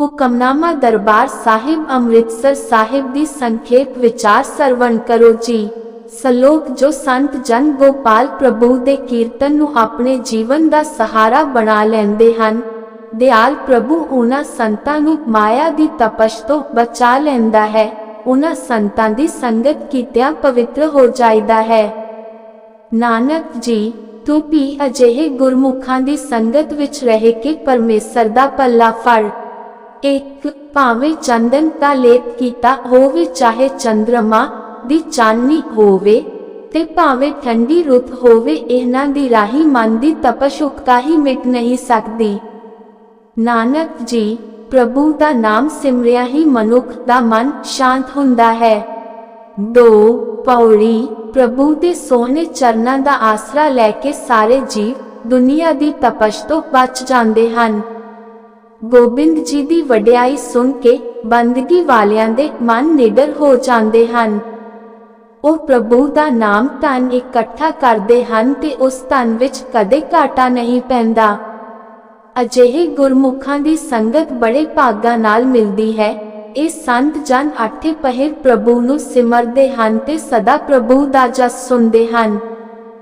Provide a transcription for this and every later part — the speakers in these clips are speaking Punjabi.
ਹੁਕਮਨਾਮਾ ਦਰਬਾਰ ਸਾਹਿਬ ਅੰਮ੍ਰਿਤਸਰ ਸਾਹਿਬ ਦੀ ਸੰਖੇਪ ਵਿਚਾਰ ਸਰਵਣ ਕਰੋ ਜੀ। ਸਲੋਕ ਜੋ ਸੰਤ ਜਨ ਗੋਪਾਲ ਪ੍ਰਭੂ ਦੇ ਕੀਰਤਨ ਨੂੰ ਆਪਣੇ ਜੀਵਨ ਦਾ ਸਹਾਰਾ ਬਣਾ ਲੈਂਦੇ ਹਨ, ਦਿਆਲ ਪ੍ਰਭੂ ਉਹਨਾਂ ਸੰਤਾਂ ਨੂੰ ਮਾਇਆ ਦੀ ਤਪਸ਼ ਤੋਂ ਬਚਾ ਲੈਂਦਾ ਹੈ, ਉਹਨਾਂ ਸੰਤਾਂ ਦੀ ਸੰਗਤ ਕੀਤਿਆਂ ਪਵਿੱਤਰ ਹੋ ਜਾਂਦਾ ਹੈ। ਨਾਨਕ ਜੀ, ਤੂੰ ਵੀ ਅਜਿਹੇ ਗੁਰਮੁਖਾਂ ਦੀ ਸੰਗਤ ਵਿੱਚ ਰਹਿ ਕੇ ਪਰਮੇਸ਼ਰ ਦਾ ਪੱਲਾ ਫੜ। ਇੱਕ ਭਾਵੇਂ ਚੰਦਨ ਦਾ ਲੇਪ ਕੀਤਾ ਹੋਵੇ, ਚਾਹੇ ਚੰਦਰਮਾ ਦੀ ਚਾਨਣੀ ਹੋਵੇ ਤੇ ਭਾਵੇਂ ਠੰਡੀ ਰੁੱਤ ਹੋਵੇ, ਇਹਨਾਂ ਦੀ ਰਾਹੀ ਮਨ ਦੀ ਤਪਸ਼ ਉਕਤਾ ਹੀ ਮਿਟ ਨਹੀਂ ਸਕਦੀ। ਨਾਨਕ ਜੀ, ਪ੍ਰਭੂ ਦਾ ਨਾਮ ਸਿਮਰਿਆ ਹੀ ਮਨੁੱਖ ਦਾ ਮਨ ਸ਼ਾਂਤ ਹੁੰਦਾ ਹੈ। ਦੋ, ਪੌੜੀ, ਪ੍ਰਭੂ ਦੇ ਸੋਹਣੇ ਚਰਨਾਂ ਦਾ ਆਸਰਾ ਲੈ ਕੇ ਸਾਰੇ ਜੀਵ ਦੁਨੀਆ ਦੀ ਤਪਸ਼ ਤੋਂ ਬਚ ਜਾਂਦੇ ਹਨ। ਗੋਬਿੰਦ ਜੀ ਦੀ ਵਡਿਆਈ ਸੁਣ ਕੇ ਬੰਦਗੀ ਵਾਲਿਆਂ ਦੇ ਮਨ ਨਿਡਰ ਹੋ ਜਾਂਦੇ ਹਨ। ਉਹ ਪ੍ਰਭੂ ਦਾ ਨਾਮ ਧਨ ਇਕੱਠਾ ਕਰਦੇ ਹਨ ਤੇ ਉਸ ਧਨ ਵਿੱਚ ਕਦੇ ਘਾਟਾ ਨਹੀਂ ਪੈਂਦਾ। ਅਜਿਹੇ ਗੁਰਮੁਖਾਂ ਦੀ ਸੰਗਤ ਬੜੇ ਭਾਗਾਂ ਨਾਲ ਮਿਲਦੀ ਹੈ। ਇਹ ਸੰਤ ਜਨ ਆਠੇ ਪਹਿਰ ਪ੍ਰਭੂ ਨੂੰ ਸਿਮਰਦੇ ਹਨ ਤੇ ਸਦਾ ਪ੍ਰਭੂ ਦਾ ਜਸ ਸੁਣਦੇ ਹਨ।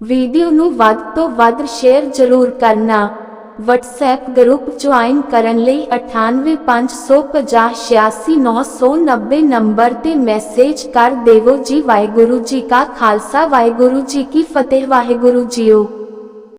ਵੀਡੀਓ ਨੂੰ ਵੱਧ ਤੋਂ ਵੱਧ ਸ਼ੇਅਰ ਜ਼ਰੂਰ ਕਰਨਾ। WhatsApp ਗਰੁੱਪ ਜੁਆਇਨ ਕਰਨ ਲਈ 9850508990 ਨੰਬਰ ਤੇ ਮੈਸੇਜ ਕਰ ਦੇਵੋ ਜੀ ਵਾਹਿਗੁਰੂ ਜੀ ਕਾ ਖਾਲਸਾ ਵਾਹਿਗੁਰੂ ਜੀ ਕੀ ਫਤਿਹ ਵਾਹਿਗੁਰੂ ਜੀਓ।